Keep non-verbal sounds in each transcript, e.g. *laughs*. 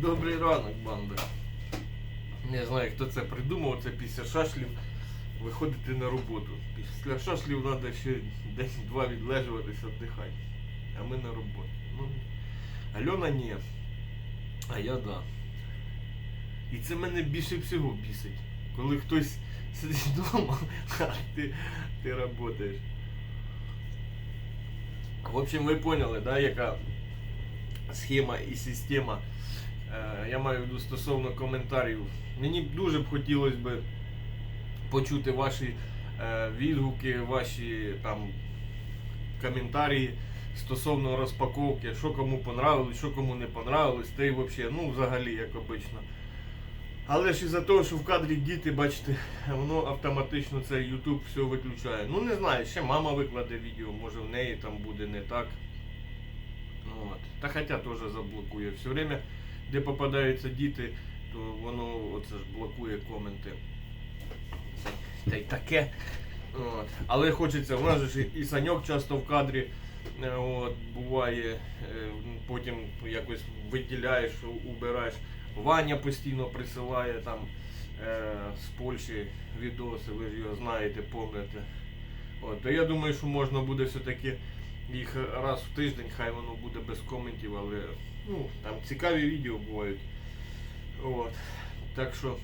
Добрий ранок, банда. Не знаю, хто це придумав, це після шашлів виходити на роботу. Після шашлів треба ще день-два відлежуватися, віддихати. А ми на роботі. Ну, Альона ні. А я да. І це мене більше всього бісить. Коли хтось сидить вдома, а ти, ти працюєш. В общем, ви поняли, да, яка схема і система. Е, Я маю в виду стосовно коментарів. Мені дуже б хотілося б почути ваші е, відгуки, ваші там коментарі стосовно розпаковки, що кому понравилось, що кому не понравилось, та й взагалі, ну взагалі, як обично. Але ж із-за того, що в кадрі діти, бачите, воно автоматично це YouTube все виключає. Ну не знаю, ще мама викладе відео, може в неї там буде не так. Ну, От. Та хоча теж заблокує. Все время, де попадаються діти, то воно оце ж блокує коменти. Та й таке. От. Але хочеться, у нас ж і Саньок часто в кадрі е, от, буває, е, потім якось виділяєш, убираєш. Ваня постійно присилає там е, з Польщі відоси, ви ж його знаєте, пам'ятаєте. От, то я думаю, що можна буде все-таки їх раз в тиждень, хай воно буде без коментів, але ну, там цікаві відео бувають. От. Так що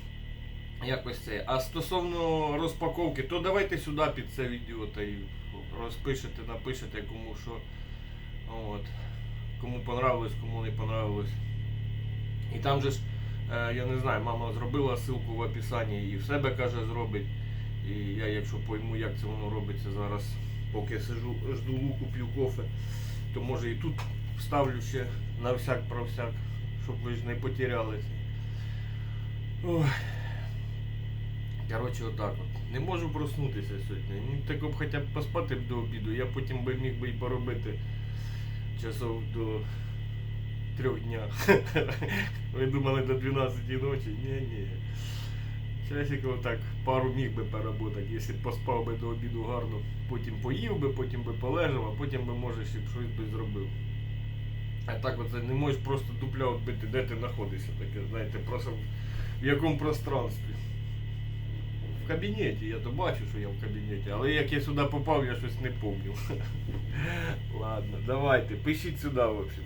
якось це. А стосовно розпаковки, то давайте сюди під це відео та й розпишете, напишете кому що. От. Кому понравилось, кому не понравилось. І там же ж, е, я не знаю, мама зробила ссылку в описанні і в себе каже зробить. І я, якщо пойму, як це воно робиться зараз, поки сижу, жду луку, п'ю кофе, то може і тут вставлю ще на всяк про всяк, щоб ви ж не потерялися. Коротше, отак от. Не можу проснутися сьогодні. Ну, так б хоча б поспати б до обіду, я потім би міг би і поробити часов до трьох дня. *laughs* Ви думали до 12 ночі? Ні, ні. Часиків так пару міг би поработати, якщо б поспав би до обіду гарно, потім поїв би, потім би полежав, а потім би може щось би зробив. А так оце не можеш просто дупля відбити, де ти знаходишся таке, знаєте, просто в якому пространстві. В кабінеті, я то бачу, що я в кабінеті, але як я сюди попав, я щось не пам'ятаю. *laughs* Ладно, давайте, пишіть сюди, в общем.